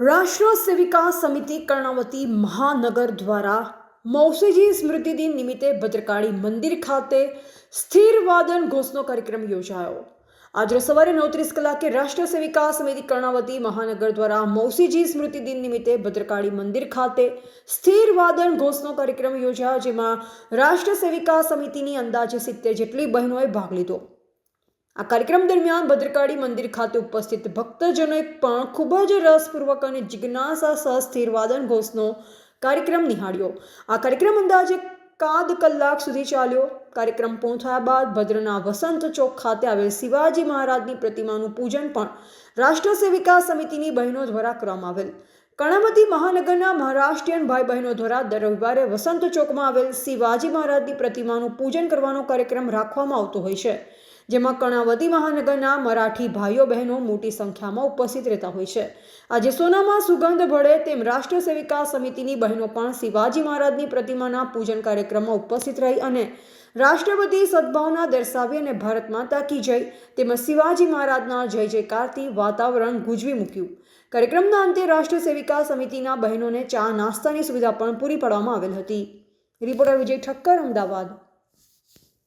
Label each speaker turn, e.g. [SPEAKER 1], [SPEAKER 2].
[SPEAKER 1] રાષ્ટ્ર સેવિકા સમિતિ કર્ણાવતી મહાનગર દ્વારા મૌસીજી સ્મૃતિ દિન નિમિત્તે ભદ્રકાળી મંદિર ખાતે સ્થિર વાદન ઘોષનો કાર્યક્રમ યોજાયો. આજે સવારે નવત્રીસ કલાકે રાષ્ટ્ર સેવિકા સમિતિ કર્ણાવતી મહાનગર દ્વારા મૌસીજી સ્મૃતિ દિન નિમિત્તે ભદ્રકાળી મંદિર ખાતે સ્થિર વાદન ઘોષનો કાર્યક્રમ યોજાયો, જેમાં રાષ્ટ્ર સેવિકા સમિતિની અંદાજે સિત્તેર જેટલી બહેનોએ ભાગ લીધો. આ કાર્યક્રમ દરમિયાન ભદ્રકાળી મંદિર ખાતે ઉપસ્થિત ભક્તજનોએ પણ ખૂબ જ રસપૂર્વક અને જિજ્ઞાસા સહ સ્થિર વાદન ઘોષનો કાર્યક્રમ નિહાળ્યો. આ કાર્યક્રમ અંદાજે કાદ કલાક સુધી ચાલ્યો. કાર્યક્રમ પૂર્ણ બાદ ભદ્રના વસંત ચોક ખાતે આવેલ શિવાજી મહારાજની પ્રતિમાનું પૂજન પણ રાષ્ટ્ર સેવિકા સમિતિની બહેનો દ્વારા કરવામાં આવેલ. કર્ણાવતી મહાનગરના મહારાષ્ટ્રીયન ભાઈ બહેનો દ્વારા દર રવિવારે વસંત ચોકમાં આવેલ શિવાજી મહારાજની પ્રતિમાનું પૂજન કરવાનો કાર્યક્રમ રાખવામાં આવતો હોય છે. જેમાં કર્ણાવતી મહાનગરના મરાઠી ભાઈઓ બહેનો મોટી સંખ્યામાં ઉપસ્થિત રહેતા હોય છે. આજે સોનામાં સુગંધ ભળે તેમ રાષ્ટ્ર સેવિકા સમિતિની બહેનો પણ શિવાજી મહારાજની પ્રતિમાના પૂજન કાર્યક્રમમાં ઉપસ્થિત રહી અને રાષ્ટ્રપતિ સદભાવના દર્શાવી અને ભારત માતા કી જય તેમજ શિવાજી મહારાજના જય જયકારથી વાતાવરણ ગુંજવી મૂક્યું. કાર્યક્રમના અંતે રાષ્ટ્ર સેવિકા સમિતિના બહેનોને ચા નાસ્તાની સુવિધા પણ પૂરી પાડવામાં આવેલ હતી. રિપોર્ટર વિજય ઠક્કર, અમદાવાદ.